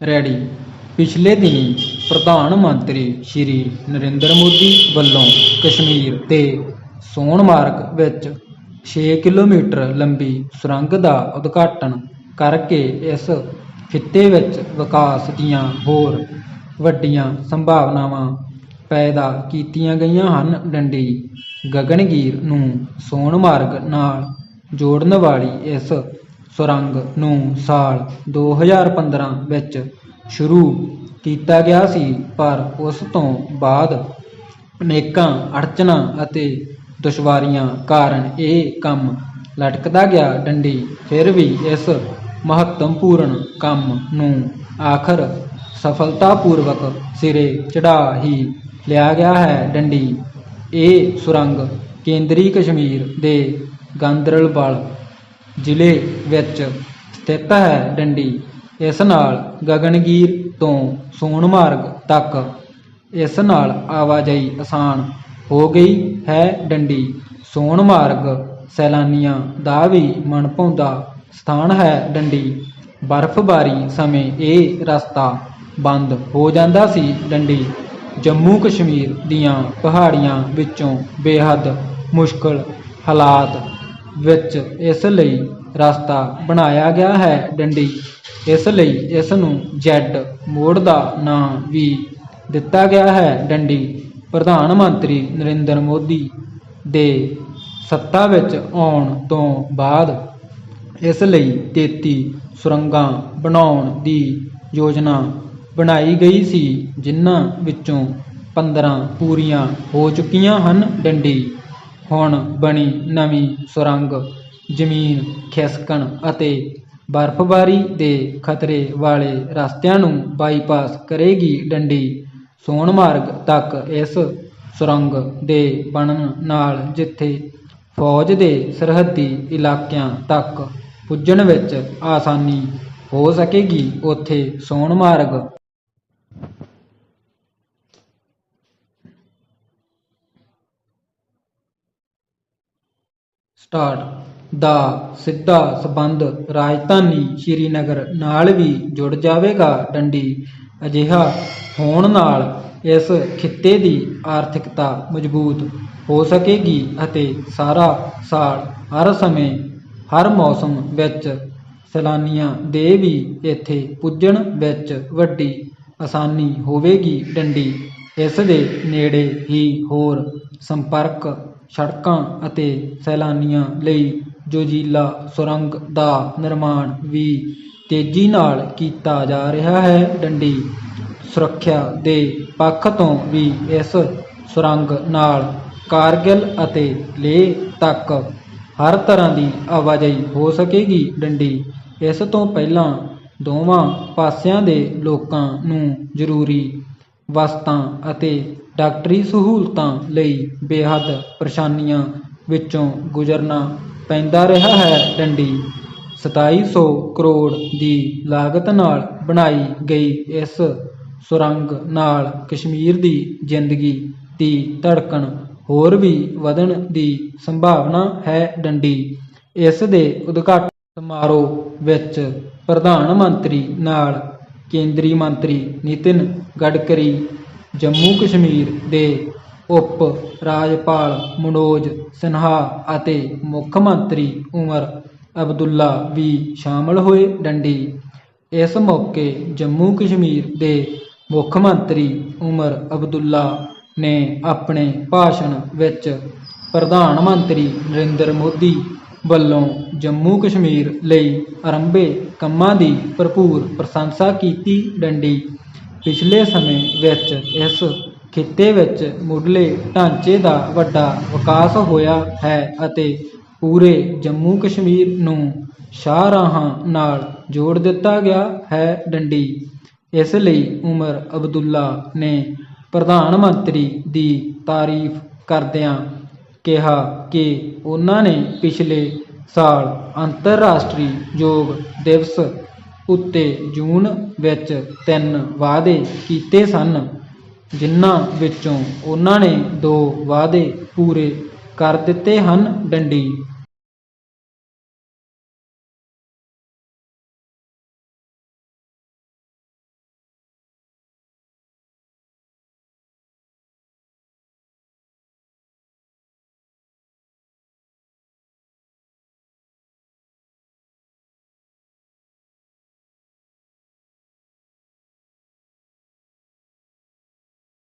Ready. ਪਿਛਲੇ ਦਿਨੀ ਪ੍ਰਧਾਨ ਮੰਤਰੀ ਸ਼੍ਰੀ ਨਰਿੰਦਰ ਮੋਦੀ ਵੱਲੋਂ ਕਸ਼ਮੀਰ ਦੇ ਸੋਨਮਾਰਗ ਵਿੱਚ 6 ਕਿਲੋਮੀਟਰ ਲੰਬੀ ਸੁਰੰਗ ਦਾ ਉਦਘਾਟਨ ਕਰਕੇ ਇਸ ਖਿੱਤੇ ਵਿੱਚ ਵਿਕਾਸ ਦੀਆਂ ਹੋਰ ਵੱਡੀਆਂ ਸੰਭਾਵਨਾਵਾਂ ਪੈਦਾ ਕੀਤੀਆਂ ਗਈਆਂ ਹਨ। ਡੰਡੀ ਗਗਨਗੀਰ ਨੂੰ ਸੋਨਮਾਰਗ ਨਾਲ ਜੋੜਨ ਵਾਲੀ ਇਸ ਸੁਰੰਗ ਨੂੰ ਸਾਲ 2015 ਵਿੱਚ ਸ਼ੁਰੂ ਕੀਤਾ ਗਿਆ ਸੀ, ਪਰ ਉਸ ਤੋਂ ਬਾਅਦ ਅਨੇਕਾਂ ਅੜਚਨਾਂ ਅਤੇ ਦੁਸ਼ਵਾਰੀਆਂ ਕਾਰਨ ਇਹ ਕੰਮ ਲਟਕਦਾ ਗਿਆ। ਡੰਡੀ ਫਿਰ ਵੀ ਇਸ ਮਹੱਤਵਪੂਰਨ ਕੰਮ ਨੂੰ ਆਖਰ ਸਫਲਤਾਪੂਰਵਕ ਸਿਰੇ ਚੜਾ ਹੀ ਲਿਆ ਗਿਆ ਹੈ। ਡੰਡੀ, ਇਹ ਸੁਰੰਗ ਕੇਂਦਰੀ ਕਸ਼ਮੀਰ ਦੇ ਗਾਂਦਰਬਲ ਜ਼ਿਲ੍ਹੇ ਵਿੱਚ ਸਥਿਤ ਹੈ ਡੰਡੀ। ਇਸ ਨਾਲ ਗਗਨਗੀਰ ਤੋਂ ਸੋਨਮਾਰਗ ਤੱਕ ਇਸ ਨਾਲ ਆਵਾਜਾਈ ਆਸਾਨ ਹੋ ਗਈ ਹੈ ਡੰਡੀ। ਸੋਨਮਾਰਗ ਸੈਲਾਨੀਆਂ ਦਾ ਵੀ ਮਨਭਾਉਂਦਾ ਸਥਾਨ ਹੈ ਡੰਡੀ। ਬਰਫ਼ਬਾਰੀ ਸਮੇਂ ਇਹ ਰਸਤਾ ਬੰਦ ਹੋ ਜਾਂਦਾ ਸੀ ਡੰਡੀ। ਜੰਮੂ ਕਸ਼ਮੀਰ ਦੀਆਂ ਪਹਾੜੀਆਂ ਵਿੱਚੋਂ ਬੇਹੱਦ ਮੁਸ਼ਕਲ ਹਾਲਾਤ ਵਿੱਚ ਇਸ ਲਈ ਰਸਤਾ ਬਣਾਇਆ ਗਿਆ ਹੈ ਡੰਡੀ। ਇਸ ਲਈ ਇਸ ਨੂੰ ਜੈਡ ਮੋੜ ਦਾ ਨਾਂ ਵੀ ਦਿੱਤਾ ਗਿਆ ਹੈ ਡੰਡੀ। ਪ੍ਰਧਾਨ ਮੰਤਰੀ ਨਰਿੰਦਰ ਮੋਦੀ ਦੇ ਸੱਤਾ ਵਿੱਚ ਆਉਣ ਤੋਂ ਬਾਅਦ ਇਸ ਲਈ 33 ਸੁਰੰਗਾਂ ਬਣਾਉਣ ਦੀ ਯੋਜਨਾ ਬਣਾਈ ਗਈ ਸੀ, ਜਿਨ੍ਹਾਂ ਵਿੱਚੋਂ 15 ਪੂਰੀਆਂ ਹੋ ਚੁੱਕੀਆਂ ਹਨ ਡੰਡੀ। ਹੁਣ ਬਣੀ ਨਵੀਂ ਸੁਰੰਗ, ਜ਼ਮੀਨ, ਖਿਸਕਣ ਅਤੇ ਬਰਫ਼ਬਾਰੀ ਦੇ ਖਤਰੇ ਵਾਲੇ ਰਸਤਿਆਂ ਨੂੰ ਬਾਈਪਾਸ ਕਰੇਗੀ ਡੰਡੀ। ਸੋਨਮਾਰਗ ਤੱਕ ਇਸ ਸੁਰੰਗ ਦੇ ਬਣਨ ਨਾਲ ਜਿੱਥੇ ਫੌਜ ਦੇ ਸਰਹੱਦੀ ਇਲਾਕਿਆਂ ਤੱਕ ਪੁੱਜਣ ਵਿੱਚ ਆਸਾਨੀ ਹੋ ਸਕੇਗੀ, ਉੱਥੇ ਸੋਨਮਾਰਗ ਸਟਾਰਟ ਦਾ ਸਿੱਧਾ ਸੰਬੰਧ ਰਾਜਧਾਨੀ ਸ਼੍ਰੀਨਗਰ ਨਾਲ ਵੀ ਜੁੜ ਜਾਵੇਗਾ ਡੰਡੀ। ਅਜਿਹਾ ਹੋਣ ਨਾਲ ਇਸ ਖਿੱਤੇ ਦੀ ਆਰਥਿਕਤਾ ਮਜ਼ਬੂਤ ਹੋ ਸਕੇਗੀ ਅਤੇ ਸਾਰਾ ਸਾਲ ਹਰ ਸਮੇਂ ਹਰ ਮੌਸਮ ਵਿੱਚ ਸੈਲਾਨੀਆਂ ਦੇ ਵੀ ਇੱਥੇ ਪੁੱਜਣ ਵਿੱਚ ਵੱਡੀ ਆਸਾਨੀ ਹੋਵੇਗੀ ਡੰਡੀ। ਇਸ ਦੇ ਨੇੜੇ ਹੀ ਹੋਰ ਸੰਪਰਕ ਸੜਕਾਂ ਅਤੇ ਸੈਲਾਨੀਆਂ ਲਈ ਜੋਜੀਲਾ ਸੁਰੰਗ ਦਾ ਨਿਰਮਾਣ ਵੀ ਤੇਜ਼ੀ ਨਾਲ ਕੀਤਾ ਜਾ ਰਿਹਾ ਹੈ। ਡੰਡੀ ਸੁਰੱਖਿਆ ਦੇ ਪੱਖ ਤੋਂ ਵੀ ਇਸ ਸੁਰੰਗ ਨਾਲ ਕਾਰਗਿਲ ਅਤੇ ਲੇਹ ਤੱਕ ਹਰ ਤਰ੍ਹਾਂ ਦੀ ਆਵਾਜਾਈ ਹੋ ਸਕੇਗੀ। ਡੰਡੀ ਇਸ ਤੋਂ ਪਹਿਲਾਂ ਦੋਵਾਂ ਪਾਸਿਆਂ ਦੇ ਲੋਕਾਂ ਨੂੰ ਜ਼ਰੂਰੀ ਵਸਤਾਂ ਅਤੇ ਡਾਕਟਰੀ ਸਹੂਲਤਾਂ ਲਈ ਬੇਹੱਦ ਪਰੇਸ਼ਾਨੀਆਂ ਵਿੱਚੋਂ ਗੁਜ਼ਰਨਾ ਪੈਂਦਾ ਰਿਹਾ ਹੈ। ਡੰਡੀ 2700 ਕਰੋੜ ਦੀ ਲਾਗਤ ਨਾਲ ਬਣਾਈ ਗਈ ਇਸ ਸੁਰੰਗ ਨਾਲ ਕਸ਼ਮੀਰ ਦੀ ਜ਼ਿੰਦਗੀ ਦੀ ਧੜਕਣ ਹੋਰ ਵੀ ਵਧਣ ਦੀ ਸੰਭਾਵਨਾ ਹੈ। ਡੰਡੀ ਇਸ ਦੇ ਉਦਘਾਟਨ ਸਮਾਰੋਹ ਵਿੱਚ ਪ੍ਰਧਾਨ ਮੰਤਰੀ ਨਾਲ ਕੇਂਦਰੀ ਮੰਤਰੀ ਨਿਤਿਨ ਗਡਕਰੀ, ਜੰਮੂ ਕਸ਼ਮੀਰ ਦੇ ਉਪ ਰਾਜਪਾਲ ਮਨੋਜ ਸਿਨਹਾ ਅਤੇ ਮੁੱਖ ਮੰਤਰੀ ਉਮਰ ਅਬਦੁੱਲਾ ਵੀ ਸ਼ਾਮਲ ਹੋਏ ਡੰਡੀ। ਇਸ ਮੌਕੇ ਜੰਮੂ ਕਸ਼ਮੀਰ ਦੇ ਮੁੱਖ ਮੰਤਰੀ ਉਮਰ ਅਬਦੁੱਲਾ ਨੇ ਆਪਣੇ ਭਾਸ਼ਣ ਵਿੱਚ ਪ੍ਰਧਾਨ ਮੰਤਰੀ ਨਰਿੰਦਰ ਮੋਦੀ ਵੱਲੋਂ ਜੰਮੂ ਕਸ਼ਮੀਰ ਲਈ ਆਰੰਭੇ ਕੰਮਾਂ ਦੀ ਭਰਪੂਰ ਪ੍ਰਸ਼ੰਸਾ ਕੀਤੀ ਡੰਡੀ। ਪਿਛਲੇ ਸਮੇਂ ਵਿੱਚ ਇਸ ਖਿੱਤੇ ਵਿੱਚ ਮੁੱਢਲੇ ਢਾਂਚੇ ਦਾ ਵੱਡਾ ਵਿਕਾਸ ਹੋਇਆ ਹੈ ਅਤੇ ਪੂਰੇ ਜੰਮੂ ਕਸ਼ਮੀਰ ਨੂੰ ਸ਼ਾਹਰਾਹਾਂ ਨਾਲ ਜੋੜ ਦਿੱਤਾ ਗਿਆ ਹੈ ਡੰਡੀ। ਇਸ ਲਈ ਉਮਰ ਅਬਦੁੱਲਾ ਨੇ ਪ੍ਰਧਾਨ ਮੰਤਰੀ ਦੀ ਤਾਰੀਫ ਕਰਦਿਆਂ ਕਿਹਾ ਕਿ ਉਹਨਾਂ ਨੇ ਪਿਛਲੇ ਸਾਲ ਅੰਤਰਰਾਸ਼ਟਰੀ ਯੋਗ ਦਿਵਸ ਉੱਤੇ ਜੂਨ ਵਿੱਚ ਤਿੰਨ ਵਾਅਦੇ ਕੀਤੇ ਸਨ, ਜਿਨ੍ਹਾਂ ਵਿੱਚੋਂ ਉਹਨਾਂ ਨੇ ਦੋ ਵਾਅਦੇ ਪੂਰੇ ਕਰ ਦਿੱਤੇ ਹਨ। ਡੰਡੀ